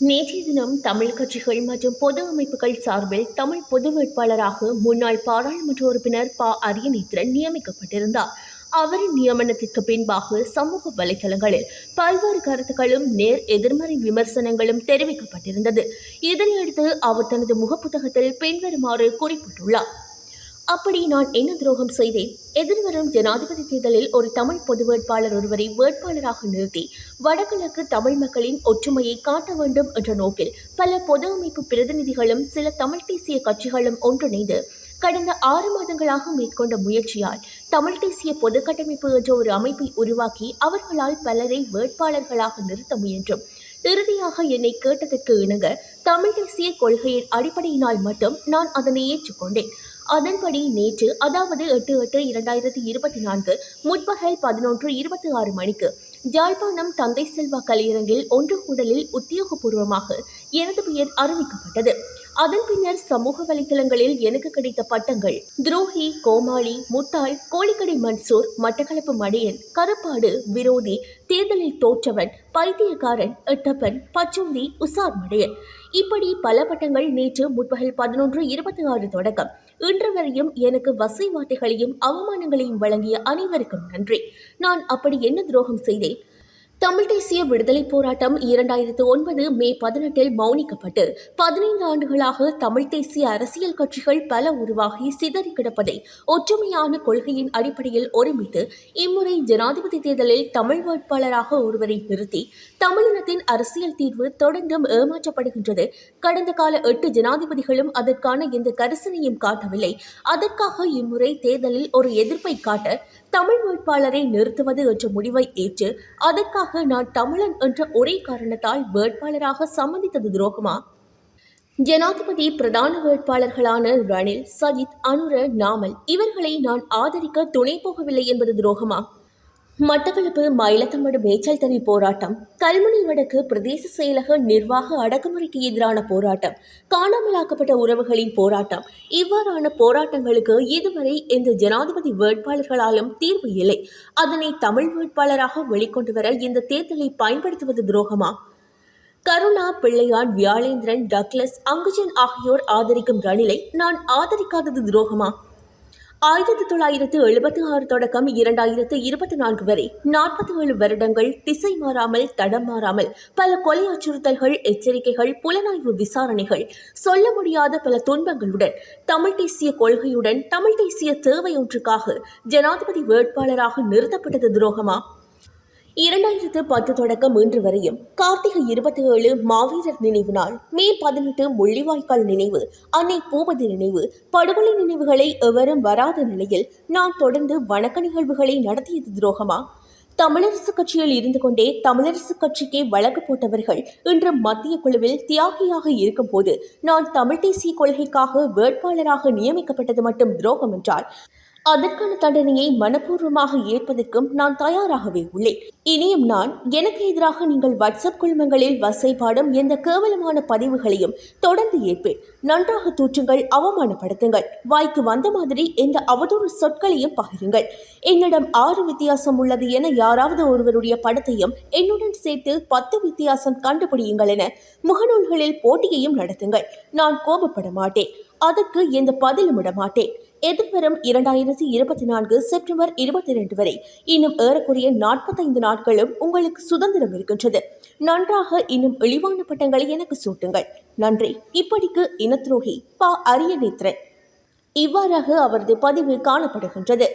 நேற்றைய தினம் தமிழ் கட்சிகள் மற்றும் பொது அமைப்புகள் சார்பில் தமிழ் பொது வேட்பாளராக முன்னாள் பாராளுமன்ற உறுப்பினர் ப. அரியநேத்திரன் நியமிக்கப்பட்டிருந்தார். அவரின் நியமனத்திற்கு பின்பாக சமூக வலைதளங்களில் பல்வேறு கருத்துக்களும் நேர் எதிர்மறை விமர்சனங்களும் தெரிவிக்கப்பட்டிருந்தது. இதனையடுத்து அவர் தனது முகப்புத்தகத்தில் பின்வருமாறு குறிப்பிட்டுள்ளார். அப்படி நான் என்ன துரோகம் செய்தேன்? எதிர்வரும் ஜனாதிபதி தேர்தலில் ஒரு தமிழ் பொது வேட்பாளர் ஒருவரை வேட்பாளராக நிறுத்தி வடகிழக்கு தமிழ் மக்களின் ஒற்றுமையை காட்ட வேண்டும் என்ற நோக்கில் பல பொது அமைப்பு பிரதிநிதிகளும் சில தமிழ் தேசிய கட்சிகளும் ஒன்றிணைந்து கடந்த ஆறு மாதங்களாக மேற்கொண்ட முயற்சியால் தமிழ் தேசிய பொது கட்டமைப்பு என்ற ஒரு அமைப்பை உருவாக்கி அவர்களால் பலரை வேட்பாளர்களாக நிறுத்த முயன்றும் இறுதியாக என்னை கேட்டதற்கு இணங்க தமிழ் தேசிய கொள்கையின் அடிப்படையினால் மட்டும் நான் அதனை ஏற்றுக்கொண்டேன். அதன்படி நேற்று அதாவது எட்டு எட்டு இரண்டாயிரத்தி இருபத்தி நான்கு முற்பகல் பதினொன்று இருபத்தி ஆறு மணிக்கு ஜாழ்ப்பாணம் தந்தை செல்வா கலையரங்கில் ஒன்று கூடலில் உத்தியோகபூர்வமாக எனது பெயர் அறிவிக்கப்பட்டது. அதன் பின்னர் சமூக வலைதளங்களில் எனக்கு கிடைத்த பட்டங்கள். துரோகி கோமாளி முட்டாள் கோழிக்கடை மன்சூர் மட்டக்களப்பு மடையன் கருப்பாடு விரோதி தேர்தலில் தோற்றவன் பைத்தியக்காரன் எட்டப்பன் பச்சுந்தி உசார் மடையன். இப்படி பல பட்டங்கள் நேற்று முற்பகல் பதினொன்று இருபத்தி ஆறு தொடக்கம். இன்று வரையும் எனக்கு வசை வார்த்தைகளையும் அவமானங்களையும் வழங்கிய அனைவருக்கும் நன்றி. நான் அப்படி என்ன துரோகம் செய்தேன்? தமிழ் தேசிய விடுதலை போராட்டம் இரண்டாயிரத்து ஒன்பது மே பதினெட்டில் மௌனிக்கப்பட்டு பதினைந்து ஆண்டுகளாக தமிழ் தேசிய அரசியல் கட்சிகள் பல உருவாகி சிதறி கிடப்பதை ஒற்றுமையான கொள்கையின் அடிப்படையில் ஒருமித்து இம்முறை ஜனாதிபதி தேர்தலில் தமிழ் வேட்பாளராக ஒருவரை நிறுத்தி தமிழினத்தின் அரசியல் தீர்வு தொடர்ந்தும் ஏமாற்றப்படுகின்றது. கடந்த கால எட்டு ஜனாதிபதிகளும் அதற்கான எந்த கரிசனையும் காட்டவில்லை. அதற்காக இம்முறை தேர்தலில் ஒரு எதிர்ப்பை காட்ட தமிழ் வேட்பாளரை நிறுத்துவது என்ற முடிவை ஏற்று அதற்காக நான் தமிழன் என்ற ஒரே காரணத்தால் வேட்பாளராக சம்மதித்தது துரோகமா? ஜனாதிபதி பிரதான வேட்பாளர்களான ரணில் சஜித் அனுர நாமல் இவர்களை நான் ஆதரிக்க துணை போகவில்லை என்பது துரோகமா? மட்டக்களப்பு மயிலத்தமடு மேய்ச்சல் தறி போராட்டம் கல்முனை வடக்கு பிரதேச செயலக நிர்வாக அடக்குமுறைக்கு எதிரான போராட்டம் காணாமலாக்கப்பட்ட உறவுகளின் போராட்டம். இவ்வாறான போராட்டங்களுக்கு இதுவரை எந்த ஜனாதிபதி வேட்பாளர்களாலும் தீர்வு இல்லை. அதனை தமிழ் வேட்பாளராக வெளிக்கொண்டு வர இந்த தேர்தலை பயன்படுத்துவது துரோகமா? கருணா பிள்ளையான் வியாழேந்திரன் டக்ளஸ் அங்குஜன் ஆகியோர் ஆதரிக்கும் ரணிலை நான் ஆதரிக்காதது துரோகமா? ஆயிரத்தி தொள்ளாயிரத்து எழுபத்தி ஆறு தொடக்கம் இரண்டாயிரத்து இருபத்தி நான்கு வரை நாற்பத்தி ஏழு வருடங்கள் திசை மாறாமல் தடம் மாறாமல் பல கொலை அச்சுறுத்தல்கள் எச்சரிக்கைகள் புலனாய்வு விசாரணைகள் சொல்ல முடியாத பல துன்பங்களுடன் தமிழ் தேசிய கொள்கையுடன் தமிழ் தேசிய தேவை ஒன்றுக்காக ஜனாதிபதி வேட்பாளராக நிறுத்தப்பட்டது துரோகமா? இரண்டாயிரத்து பத்து தொடக்கம் இன்று வரையும் கார்த்திகை இருபத்தி ஏழு மாவீரர் நினைவு நாள் மே பதினெட்டு முள்ளிவாய்க்கால் நினைவு அன்னை பூபதி நினைவு படுகொலை நினைவுகளை எவரும் வராத நிலையில் நான் தொடர்ந்து வணக்க நிகழ்வுகளை நடத்தியது துரோகமா? தமிழரசு கட்சியில் இருந்து கொண்டே தமிழரசு கட்சிக்கே வழக்கு போட்டவர்கள் இன்று மத்திய குழுவில் தியாகியாக இருக்கும்போது நான் தமிழ் தேசிய கொள்கைக்காக வேட்பாளராக நியமிக்கப்பட்டது மட்டும் துரோகம் என்றால் அதற்கான தண்டனையை மனப்பூர்வமாக ஏற்பதற்கும் நான் தயாராகவே உள்ளேன். இனியும் நான் எனக்கு எதிராக நீங்கள் வாட்ஸ்அப் குழுமங்களில் வசைப்பாடும் எந்த கேவலமான பதிவுகளையும் தொடர்ந்து ஏற்பேன். நன்றாக தூற்றுங்கள் அவமானப்படுத்துங்கள். வாய்க்கு வந்த மாதிரி எந்த அவதூறு சொற்களையும் பகிருங்கள். என்னிடம் ஆறு வித்தியாசம் உள்ளது என யாராவது ஒருவருடைய படத்தையும் என்னுடன் சேர்த்து பத்து வித்தியாசம் கண்டுபிடியுங்கள் என முகநூல்களில் போட்டியையும் நடத்துங்கள். நான் கோபப்பட மாட்டேன். அதற்கு எந்த பதிலும் விட மாட்டேன். எதிர்வரும் இரண்டாயிரத்தி இருபத்தி நான்கு செப்டம்பர் இருபத்தி ரெண்டு வரை இன்னும் ஏறக்குறைய நாற்பத்தைந்து நாட்களும் உங்களுக்கு சுதந்திரம் இருக்கின்றது. நன்றாக இன்னும் இழிவான பட்டங்களை எனக்கு சூட்டுங்கள். நன்றி. இப்படிக்கு இனத்ரோகி ப அரிய அரியநேத்திரன். இவ்வாறாக அவரது பதிவு காணப்படுகின்றது.